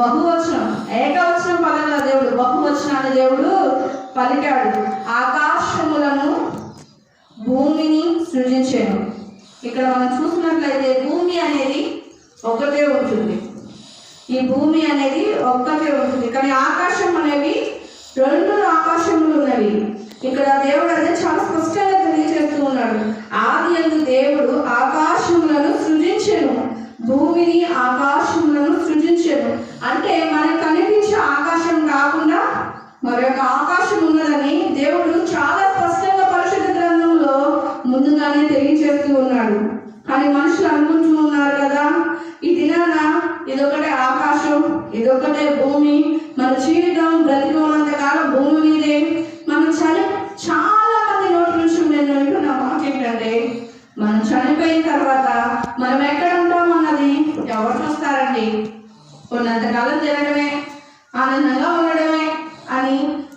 బహువచనం ఏకవచనం పలకల దేవుడు బహువచనాన్ని దేవుడు పలికాడు. ఆకాశములను భూమిని సృజించాను. ఇక్కడ మనం చూసినట్లయితే భూమి అనేది ఒకటే ఉంటుంది. ఈ భూమి అనేది ఒక్కటే ఉంటుంది. కానీ ఆకాశం అనేవి రెండు ఆకాశములు ఉన్నవి. ఇక్కడ దేవుడు అదే చాలా స్పష్టంగా తెలియజేస్తూ ఉన్నాడు. ఆది అందు దేవుడు ఆకాశములను సృజించెను. భూమిని ఆకాశం అంటే ఉన్నంతకాలం తినడమే ఆనందంగా ఉండడమే అని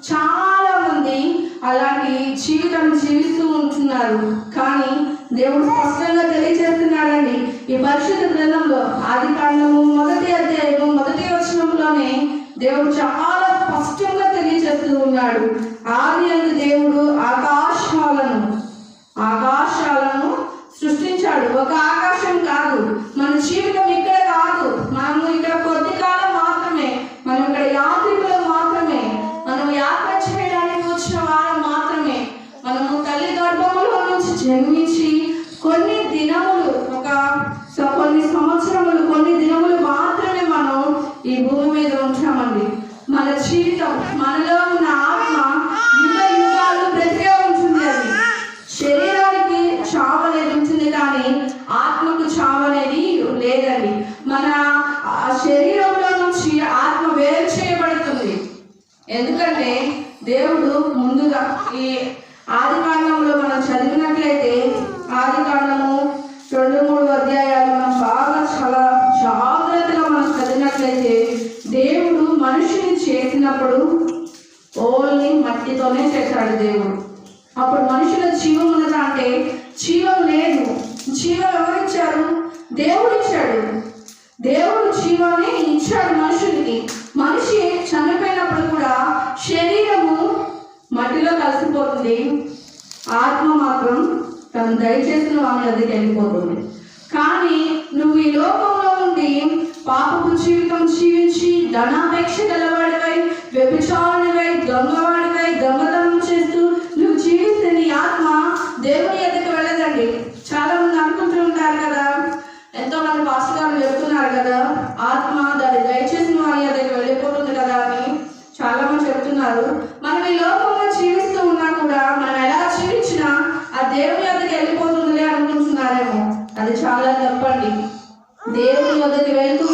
చాలా మంది అలాంటి జీవితం జీవిస్తూ ఉంటున్నారు. కానీ దేవుడు స్పష్టంగా తెలియజేస్తున్నాడండి. ఈ పరిశుద్ధ గ్రంథంలో ఆది కాండము మొదటి అధ్యాయము మొదటి వచనంలోనే దేవుడు చాలా స్పష్టంగా తెలియజేస్తూ ఉన్నాడు. ఆది అందు దేవుడు ఆకాశాలను ఆకాశాలను సృష్టించాడు. ఒక ఆకాశం కాదు మన జీవితం ఇక్కడ మన ఆ శరీరంలో నుంచి ఆత్మ వేరు చేయబడుతుంది. ఎందుకంటే దేవుడు ముందుగా ఈ ఆది కాండంలో మనం చదివినట్లయితే ఆది కాండము రెండు మూడు అధ్యాయాలు మనం బాగా చాలా జాగ్రత్తగా మనం చదివినట్లయితే దేవుడు మనుషుని చేసినప్పుడు ఓన్లీ మట్టితోనే చేశాడు దేవుడు. అప్పుడు మనుషుల జీవం ఉన్నదా అంటే జీవం లేదు. జీవం ఎవరిచ్చారు? దేవుడు ఇచ్చాడు దేవుడు జీవాన్ని ఇచ్చాడు మనుషునికి. మనిషి చనిపోయినప్పుడు కూడా శరీరము మట్టిలో కలిసిపోతుంది. ఆత్మ మాత్రం తను దయచేసిన వాని దగ్గరికి వెళ్ళిపోతుంది. కానీ నువ్వు ఈ లోకంలో ఉండి పాపపు జీవితం జీవించి ధనాపేక్ష గలవాడివై వ్యభిచారునివై దొంగవాడివై దొంగతనం చేస్తూ నువ్వు జీవిస్తే నీ ఆత్మ దేవుని ఎద్దకు వెళ్ళదండి చాలా మంది అనుకుంటూ ఉంటారు కదా ఎంతో మంది పాస్టర్ గారు చెప్తున్నారు కదా ఆత్మ దాన్ని దయచేసిన వారి దగ్గరికి వెళ్ళిపోతుంది కదా అని చాలా మంది చెప్తున్నారు మనం ఈ లోకంలో జీవిస్తూ ఉన్నా కూడా మనం ఎలా జీవించినా ఆ దేవుని యొద్దకు వెళ్ళిపోతుందిలే అనుకుంటున్నారేమో. అది చాలా తప్పండి. దేవుని వద్దకి వెళ్తూ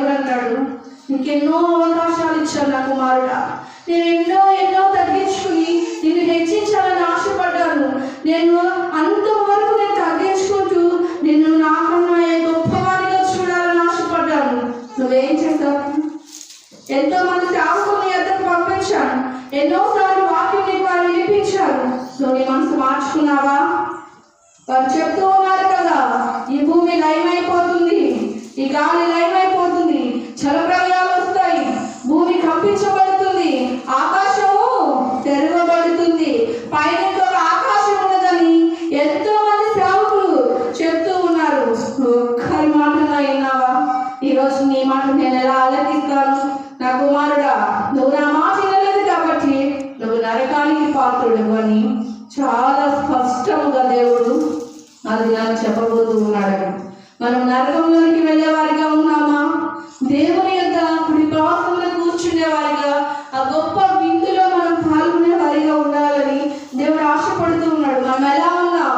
దేవుడు అంటాడు నీకెన్నో అవకాశాలు ఇచ్చాను నా కుమారుడా. నేను ఎన్నో ఎన్నో తగ్గించుకుని నిన్ను హెచ్చించాలని ఆశపడ్డాను. నేను అంతవరకు నేను తగ్గించుకుంటూ నిన్ను నాకన్నా గొప్పవారిగా చూడాలని ఆశపడ్డాను. నువ్వేం చేస్తావు? ఎంతో మంది సేవకులను ఎద్దకు పంపించాను. ఎన్నోసార్లు వాక్యం నీకు వారు వినిపించారు. నువ్వు నీ మనసు మార్చుకున్నావా? వారు చెప్తూ ఉన్నారు కదా. ఈ భూమి అయిపోతుంది ఈ గాలి లైవ్ పాత్రుడు అని చాలా స్పష్టముగా దేవుడు అది నాకు చెప్పబోతూ ఉన్నాడు మనం నరకంలోనికి వెళ్ళేవారు ఉన్నామా దేవుని యొక్క కుడి ప్రాసంలో కూర్చునే వారిగా ఆ గొప్ప విందులో మనం పాల్గొనే వారిగా ఉండాలని దేవుడు ఆశపడుతూ ఉన్నాడు మనం ఎలా ఉన్నాం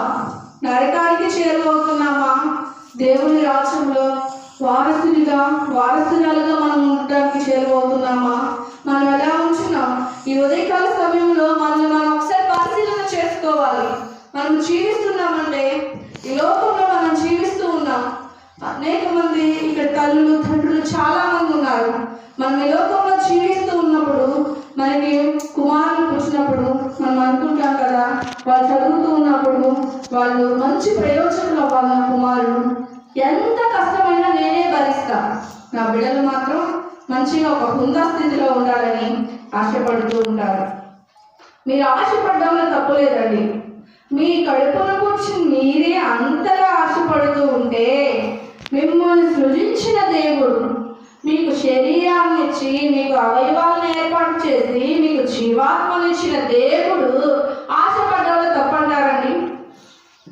నరకానికి చేరువవుతున్నామా దేవుని రాజ్యంలో వారసునిగా వారసురాలుగా మనం ఉండడానికి చేరువవుతున్నామా మనం ఎలా ఉంటున్నాం ఈ ఉదయకాల సమయంలో మనం మనం ఒకసారి పరిశీలన చేసుకుందాం చేసుకోవాలి మనం జీవిస్తున్నామంటే ఈ లోకంలో మనం జీవిస్తూ ఉన్నాం. అనేక మంది ఇక్కడ తల్లులు తండ్రులు చాలా మంది ఉన్నారు. మనం ఈ లోకంలో జీవిస్తూ ఉన్నప్పుడు మనకి కుమారులు పుట్టినప్పుడు మనం అనుకుంటాం కదా వాళ్ళు చదువుతూ ఉన్నప్పుడు వాళ్ళు మంచి ప్రయోజకులు అవ్వాలి నా కుమారుడు. ఎంత కష్టమైనా నేనే భరిస్తా. నా బిడ్డలు మాత్రం మంచిగా ఒక హుందా స్థితిలో ఉండాలని ఆశపడుతూ ఉంటారు. మీరు ఆశపడడంలో తప్పులేదండి. మీ కడుపున కూర్చి మీరే అంతగా ఆశపడుతూ ఉంటే మిమ్మల్ని సృజించిన దేవుడు మీకు శరీరాన్ని ఇచ్చి మీకు అవయవాలను ఏర్పాటు చేసి మీకు జీవాత్మను ఇచ్చిన దేవుడు ఆశపడ్డంలో తప్పంటారండి.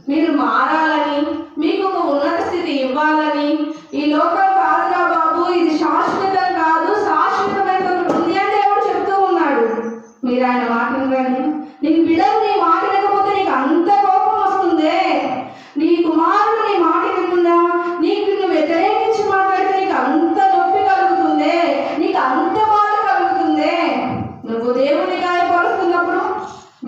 మీరు మారాలని మీకు ఒక ఉన్నత స్థితి ఇవ్వాలని ఈ లోకం కాదురా బాబు ఇది శాశ్వతం కాదు శాశ్వతమైన ఒకటి ఉంది అని దేవుడు చెప్తూ ఉన్నాడు మీరు ఆయన మాట వినండి నీకు బిడ్డలు నీ మాట వినకపోతే నీకు అంత కోపం వస్తుందే నీ కుమారుడు నీ మాట వినకుండా నీకు నువ్వు వ్యతిరేకించి మాట్లాడితే నీకు అంత నొప్పి కలుగుతుందే నీకు అంత బాధ కలుగుతుందే నువ్వు దేవుని గాయపరుస్తున్నప్పుడు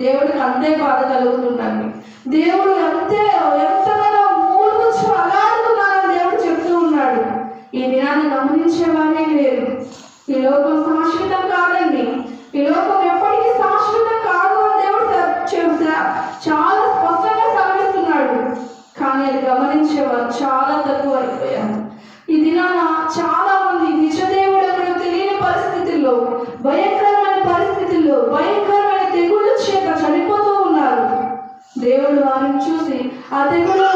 దేవుడికి అంతే బాధ కలుగుతుందండి దేవుడు అంతే ఎంతగానో మూలుగుచ్చు అలాడుతున్నానని దేవుడు చెప్తూ ఉన్నాడు ఈ దినాన్ని గమనించేవాడే లేరు ఈ లోకం శాశ్వతం కాదండి. ఈ లోకం ఎప్పటికీ శాశ్వతం కాదు అని దేవుడు చాలా స్పష్టంగా సెలవిస్తున్నాడు కానీ అది గమనించేవారు చాలా తక్కువ అయిపోయారు. ఈ దినాన చాలా మంది నిజ దేవుడు అక్కడ తెలియని పరిస్థితుల్లో భయంకరమైన పరిస్థితుల్లో భయంకరమైన తెగుళ్ళ చేత చనిపోతూ ఉన్నారు. దేవుడు వారిని చూసి ఆ తెగుళ్ళు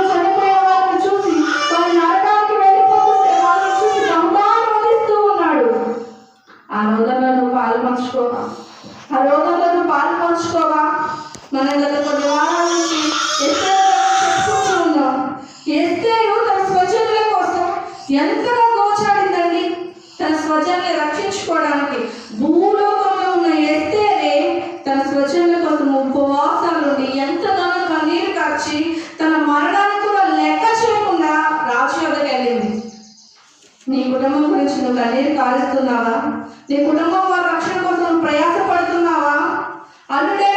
ఆ రోగంలో పాలు పంచుకోవా మనం గత కొన్ని వారాల నుంచి చెప్పుకుంటూ ఉన్నాం తన స్వజనుల కోసం ఎంతగా గోచాడిందండి తన స్వజనుల్ని రక్షించుకోవడానికి భూలోకంలో ఉన్న ఎస్తేరే తన స్వజనుల కోసం ఉపవాసాలుండి ఎంతగానో కన్నీరు కార్చి తన మరణాన్ని కూడా లెక్క చేయకుండా రాజు వెళ్ళింది నీ కుటుంబం గురించి నువ్వు కన్నీరు కాలుస్తున్నావా నీ కుటుంబం అల్లుడైన